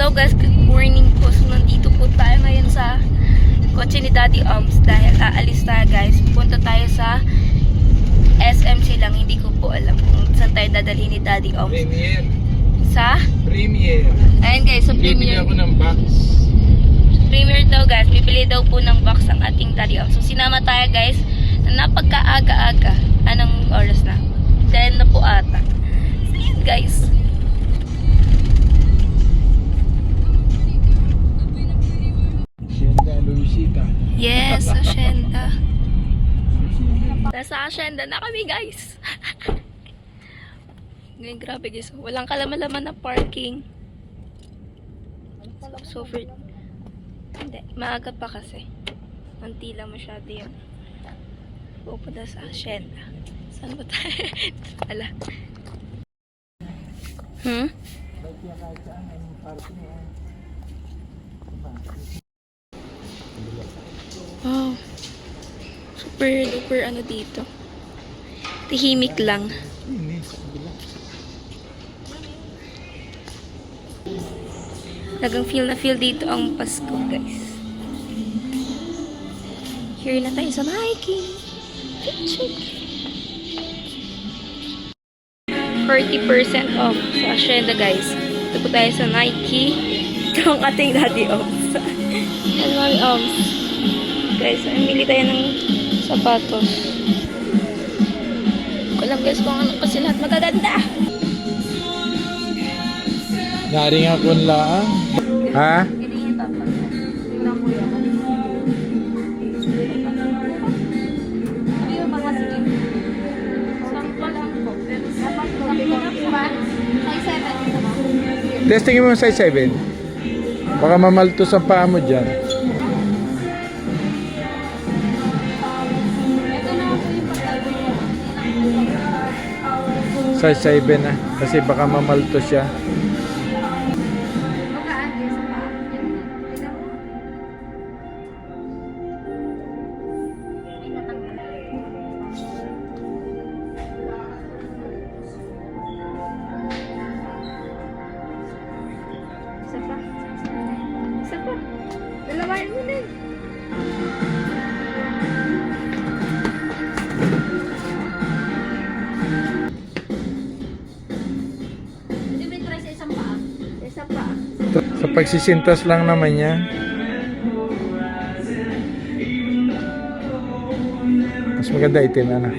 Hello guys, good morning po. So nandito po tayo ngayon sa kotse ni Daddy Oms dahil aalis tayo guys. Punta tayo sa SMC lang. Hindi ko po alam kung saan tayo dadalhin ni Daddy Oms. Premier. Sa? Premier. Ayun guys, sa Bibili Premier. ako ng box. Premier daw guys, bibili daw po ng box ang ating Daddy Oms. So sinama tayo guys na napagkaaga-aga. Anong oras na? 10 na po ata. So guys. Nasa Hacienda na kami, guys. Ngayon, grabe guys. Walang kalama-laman na parking. So, for... Hindi, maaga pa kasi. Manti lang masyado yun. Pupunta sa Hacienda. Saan ba tayo? Ala. Hmm? Wow. Super duper ano dito. Tahimik lang. Talagang feel na feel dito ang Pasko, guys. Here na tayo sa Nike. Picture. 40% off sa Hacienda, guys. Ito po tayo sa Nike. Ito ang ating daddy Oms. Hello, Mami Oms. Guys, namili tayo ng sapatos. Ko alam guys kung ano kasi lahat magaganda. Naring ako lang. Ha? Testingin mo yung size 7. Baka mamaltos ang paa mo dyan. Size 7 na. Kasi baka mamaltos siya. Isa pa. Sa pagsisintas lang naman niya. Mas maganda itim, ano?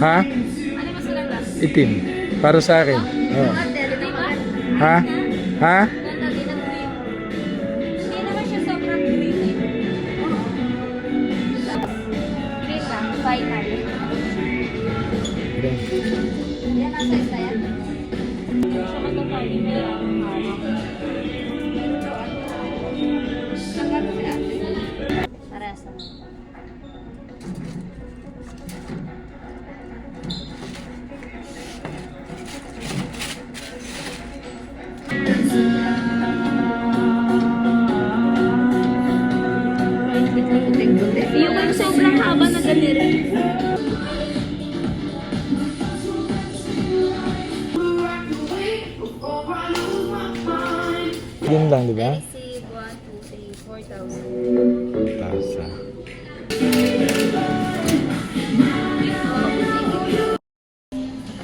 Ha? Ano mas maganda? Itim. Para sa akin. Oh. Ate, di ba? Ha? Ha? Eh. Final. Yan ang size na yan. Yung sobrang haba na ganito. Yun lang, di ba? Receive 1, 2, 3, 4,000. Tasa.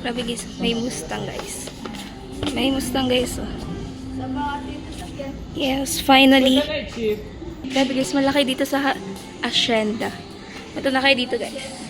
Grabe guys, may Mustang guys. May Mustang guys oh. Yes, finally. Grabe guys, malaki dito sa ha- Hacienda. Ito na kayo dito guys.